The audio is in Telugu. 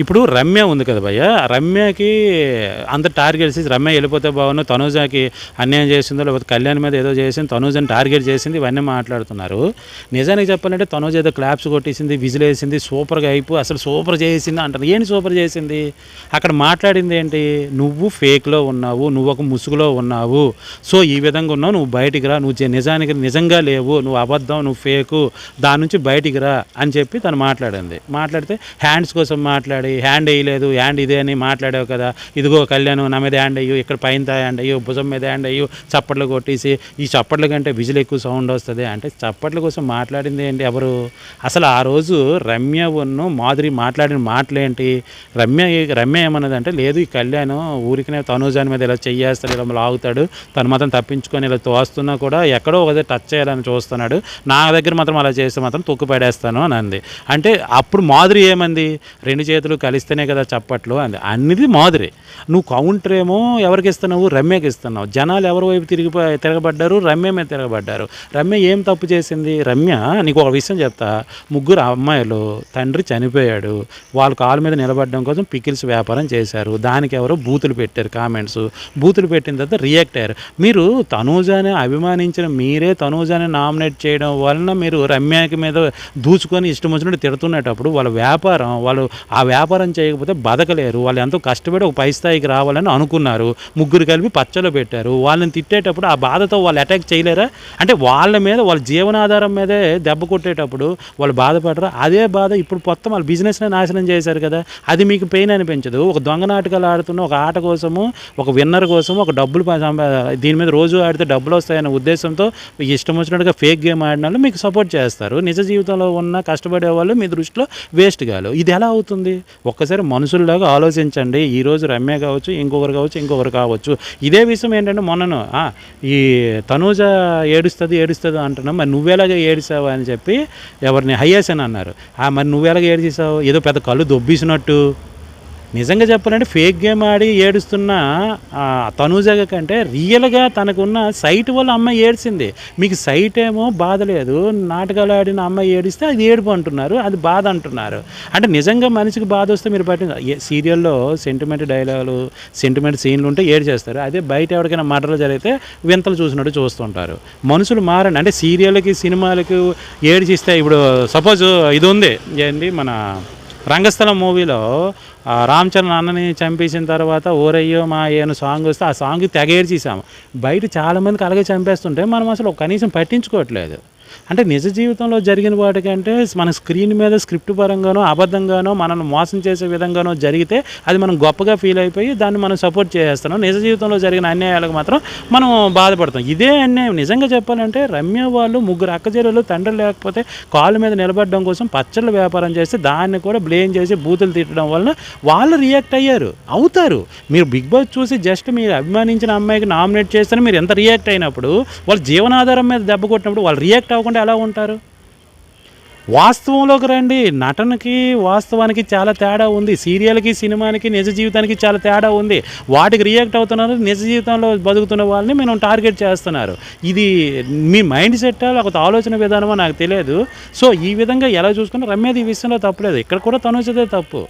ఇప్పుడు రమ్య ఉంది కదా భయ్య. రమ్యకి అంత టార్గెట్ చేసి రమ్య వెళ్ళిపోతే బాగుండు. తనూజకి అన్యాయం చేసిందో లేకపోతే కళ్యాణ్ మీద ఏదో చేసింది తనూజని టార్గెట్ చేసింది ఇవన్నీ మాట్లాడుతున్నారు. నిజానికి చెప్పాలంటే తనూజ ఏదో క్లాప్స్ కొట్టేసింది విజిల్ వేసింది సూపర్గా అయిపో అసలు సూపర్ చేసింది అంటారు. ఏంటి సూపర్ చేసింది? అక్కడ మాట్లాడింది ఏంటి? నువ్వు ఫేక్లో ఉన్నావు నువ్వు ఒక ముసుగులో ఉన్నావు. సో ఈ విధంగా ఉన్నావు నువ్వు బయటికి రా నువ్వు నిజానికి నిజంగా లేవు నువ్వు అబద్ధం నువ్వు ఫేకు దాని నుంచి బయటికి రా అని చెప్పి తను మాట్లాడింది. మాట్లాడితే హ్యాండ్స్ కోసం మాట్లాడి హ్యాండ్ వేయలేదు హ్యాండ్ ఇదే అని మాట్లాడావు కదా. ఇదిగో కళ్యాణ్ నా మీద హ్యాండ్ అయ్యు ఇక్కడ పైన హ్యాండ్ అయ్యు భుజం మీద హ్యాండ్ అయ్యు చప్పట్లు కొట్టేసి ఈ చప్పట్ల కంటే విజిల్ ఎక్కువ సౌండ్ వస్తుంది. అంటే చప్పట్ల కోసం మాట్లాడింది ఏంటి ఎవరు? అసలు ఆ రోజు రమ్య ఉన్ను మాధురి మాట్లాడిన మాటలేంటి రమ్య రమ్య ఏమన్నదంటే లేదు ఈ కళ్యాణ్ ఊరికినే తనూజాని మీద ఇలా చెయ్యేస్తాడు ఇలా లాగుతాడు తను మాత్రం తప్పించుకొని ఇలా తోస్తున్నా కూడా ఎక్కడో ఒకదే టచ్ చేయాలని చూస్తున్నాడు. నా దగ్గర మాత్రం అలా చేస్తే మాత్రం తొక్కు పడేస్తాను అని అంది. అంటే అప్పుడు మాధురి ఏమంది? రెండు చేతులు కలిస్తేనే కదా చప్పట్లు అంది. అన్నిది మాదిరి. నువ్వు కౌంటర్ ఏమో ఎవరికి ఇస్తున్నావు? రమ్యకి ఇస్తున్నావు. జనాలు ఎవరి వైపు తిరిగి తిరగబడ్డారు? రమ్య మీద తిరగబడ్డారు. రమ్య ఏం తప్పు చేసింది? రమ్య నీకు ఒక విషయం చెప్తా. ముగ్గురు అమ్మాయిలు తండ్రి చనిపోయాడు. వాళ్ళ కాలు మీద నిలబడడం కోసం పికిల్స్ వ్యాపారం చేశారు. దానికి ఎవరో బూతులు పెట్టారు కామెంట్స్. బూతులు పెట్టిన తర్వాత రియాక్ట్ అయ్యారు. మీరు తనూజాని అభిమానించిన మీరే తనూజాని నామినేట్ చేయడం వలన మీరు రమ్యకి మీద దూచుకొని ఇష్టం వచ్చినట్టు తిడుతున్నప్పుడు వాళ్ళ వ్యాపారం వాళ్ళు ఆ వ్యాపారం వ్యాపారం చేయకపోతే బతకలేరు. వాళ్ళు ఎంతో కష్టపడి ఒక పై స్థాయికి రావాలని అనుకున్నారు. ముగ్గురు కలిపి పచ్చలో పెట్టారు. వాళ్ళని తిట్టేటప్పుడు ఆ బాధతో వాళ్ళు అటాక్ చేయలేరా? అంటే వాళ్ళ మీద వాళ్ళ జీవనాధారం మీదే దెబ్బ కొట్టేటప్పుడు వాళ్ళు బాధపడరా? అదే బాధ ఇప్పుడు మొత్తం వాళ్ళ బిజినెస్నే నాశనం చేశారు కదా. అది మీకు పెయిన్ అనిపించదు. ఒక దొంగ నాటకాలు ఆడుతున్న ఒక ఆట కోసము ఒక విన్నర్ కోసం ఒక డబ్బులు దీని మీద రోజు ఆడితే డబ్బులు వస్తాయనే ఉద్దేశంతో ఇష్టం వచ్చినట్టుగా ఫేక్ గేమ్ ఆడిన వాళ్ళు మీకు సపోర్ట్ చేస్తారు. నిజ జీవితంలో ఉన్న కష్టపడే వాళ్ళు మీ దృష్టిలో వేస్ట్ కాదు ఇది ఎలా అవుతుంది? ఒక్కసారి మనుషుల్లాగా ఆలోచించండి. ఈ రోజు రమ్య కావచ్చు ఇంకొకరు కావచ్చు ఇంకొకరు కావచ్చు. ఇదే విషయం ఏంటంటే మొన్నను ఈ తనూజ ఏడుస్తుంది ఏడుస్తుంది అంటున్నాం. మరి నువ్వెలాగా ఏడిసావు అని చెప్పి ఎవరిని హయ్యాస్ అని అన్నారు. ఆ, మరి నువ్వేలాగా ఏడిచేసావు ఏదో పెద్ద కళ్ళు దొబ్బేసినట్టు. నిజంగా చెప్పాలంటే ఫేక్ గేమ్ ఆడి ఏడుస్తున్న ఆ, కంటే రియల్గా తనకున్న సైట్ వల్ల అమ్మాయి ఏడ్చింది. మీకు సైట్ ఏమో బాధ లేదు. నాటకాలు ఆడిన అమ్మాయి ఏడిస్తే అది ఏడుపు అంటున్నారు అది బాధ అంటున్నారు. అంటే నిజంగా మనిషికి బాధ వస్తే మీరు పట్టిన సీరియల్లో సెంటిమెంట్ డైలాగులు సెంటిమెంట్ సీన్లు ఉంటే ఏడు చేస్తారు. అదే బయట ఎవరికైనా మర్డర్లు జరిగితే వింతలు చూసినట్టు చూస్తుంటారు. మనుషులు మారండి అంటే సీరియల్కి సినిమాలకు ఏడ్చిస్తే ఇప్పుడు సపోజ్ ఇది ఉంది. ఏంటి మన రంగస్థలం మూవీలో రామ్ చరణ్ అన్నని చంపేసిన తర్వాత ఓరయ్యో మా ఏను సాంగ్ వస్తే ఆ సాంగ్ తెగేర్చేసాము బయట చాలామందికి అలాగే చంపేస్తుంటే మనం అసలు కనీసం పట్టించుకోవట్లేదు. అంటే నిజ జీవితంలో జరిగిన వాటికంటే మన స్క్రీన్ మీద స్క్రిప్ట్ పరంగానో అబద్ధంగానో మనల్ని మోసం చేసే విధంగానో జరిగితే అది మనం గొప్పగా ఫీల్ అయిపోయి దాన్ని మనం సపోర్ట్ చేసేస్తున్నాం. నిజ జీవితంలో జరిగిన అన్యాయాలకు మాత్రం మనం బాధపడతాం. ఇదే అన్యాయం. నిజంగా చెప్పాలంటే రమ్య వాళ్ళు ముగ్గురు అక్కచెల్లెలు తండ్రి లేకపోతే కాళ్ళ మీద నిలబడడం కోసం పచ్చళ్ళ వ్యాపారం చేస్తే దాన్ని కూడా బ్లేమ్ చేసి బూతులు తిట్టడం వలన వాళ్ళు రియాక్ట్ అయ్యారు అవుతారు. మీరు బిగ్ బాస్ చూసి జస్ట్ మీరు అభిమానించిన అమ్మాయికి నామినేట్ చేస్తే మీరు ఎంత రియాక్ట్ అయినప్పుడు వాళ్ళ జీవనాధారం మీద దెబ్బ కొట్టినప్పుడు వాళ్ళు రియాక్ట్ అవ్వకుండా ఎలా ఉంటారు? వాస్తవంలోకి రండి. నటనకి వాస్తవానికి చాలా తేడా ఉంది. సీరియల్కి సినిమానికి నిజ జీవితానికి చాలా తేడా ఉంది. వాటికి రియాక్ట్ అవుతున్నారు. నిజ జీవితంలో బతుకుతున్న వాళ్ళని మేము టార్గెట్ చేస్తున్నారు. ఇది మీ మైండ్ సెట్ లేకపోతే ఆలోచన విధానమో నాకు తెలియదు. సో ఈ విధంగా ఎలా చూసుకున్నా రమ్యది ఈ విషయంలో తప్పలేదు. ఇక్కడ కూడా తనుచదే తప్పు.